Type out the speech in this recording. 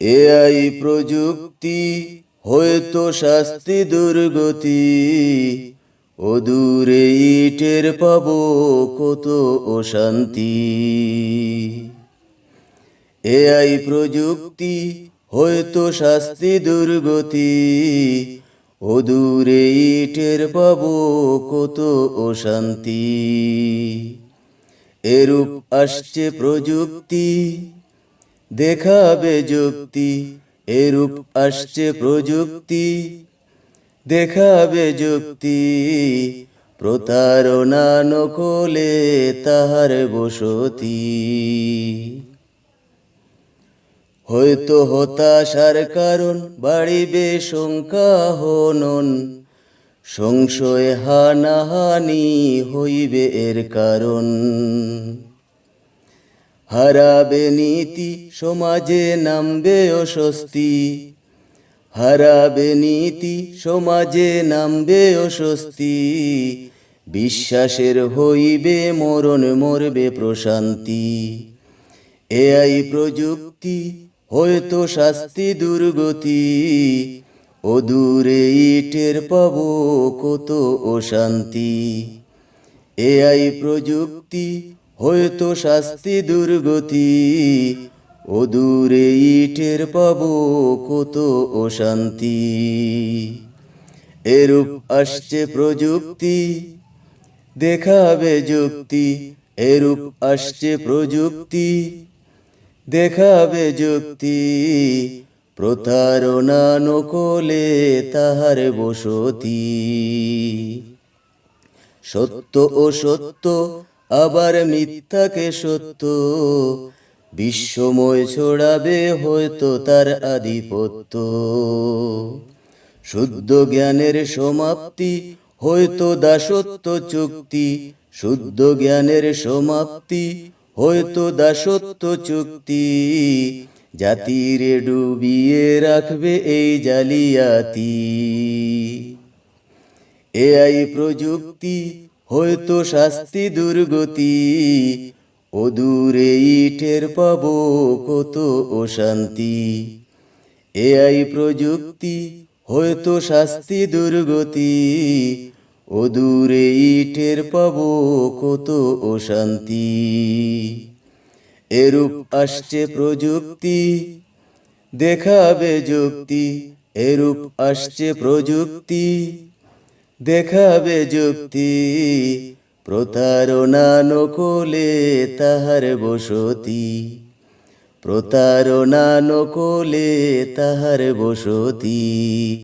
AI প্রযুক্তি, হয়তো শাস্তি দুর্গতি, ও দূরে ইটের পাব কত অশান্তি। এআই প্রযুক্তি, হয়তো শাস্তি দুর্গতি, ও দূরে ইটের পাব কত অশান্তি। এরূপ আসছে প্রযুক্তি দেখাবে যুক্তি, এরূপ আসছে প্রযুক্তি। দেখাবে যুক্তি, প্রতারণা নকলে তাহার বসতি। হয়তো হতাশার কারণ বাড়িবে শঙ্কা হনন, সংশয় হানাহানি হইবে এর কারণ। হারাবে নীতি, সমাজে নামবে অস্বস্তি। হারাবে নীতি, সমাজে নামবে অস্বস্তি। বিশ্বাসের হইবে মরণ, মরবে প্রশান্তি। এআই প্রযুক্তি, হয়তো শাস্তি দুর্গতি। ও দূরে ইটের পাব কত অশান্তি। এআই প্রযুক্তি হয়তো শাস্তি দুর্গতি, ও দূরে ইটের পাবো কত অশান্তি। এরূপ আসছে প্রযুক্তি, দেখাবে যুক্তি, এরূপ আসছে প্রযুক্তি, দেখাবে যুক্তি প্রতারণা নকলে তাহার বসতি। সত্য ও সত্য আবার মিথ্যাকে সত্য। বিশ্বময় ছড়াবে হয়তো তার আধিপত্য। শুদ্ধ জ্ঞানের সমাপ্তি হয়তো দাসত্ব চুক্তি। শুদ্ধ জ্ঞানের সমাপ্তি হয়তো দাসত্ব চুক্তি। জাতিরে ডুবিয়ে রাখবে এই জালিয়াতি। এআই প্রযুক্তি হয়তো শাস্তি দুর্গতি, ও দূরে ইটের পাবো কত অশান্তি। এআই প্রযুক্তি হয়তো শাস্তি দুর্গতি, ও দূরে ইটের পাবো কত অশান্তি। এরূপ আসছে প্রযুক্তি, দেখাবে যুক্তি, এরূপ আসছে প্রযুক্তি দেখাবে যুক্তি। প্রতারণা নকলে তাহার বসতি। প্রতারণা নকলে তাহার বসতি।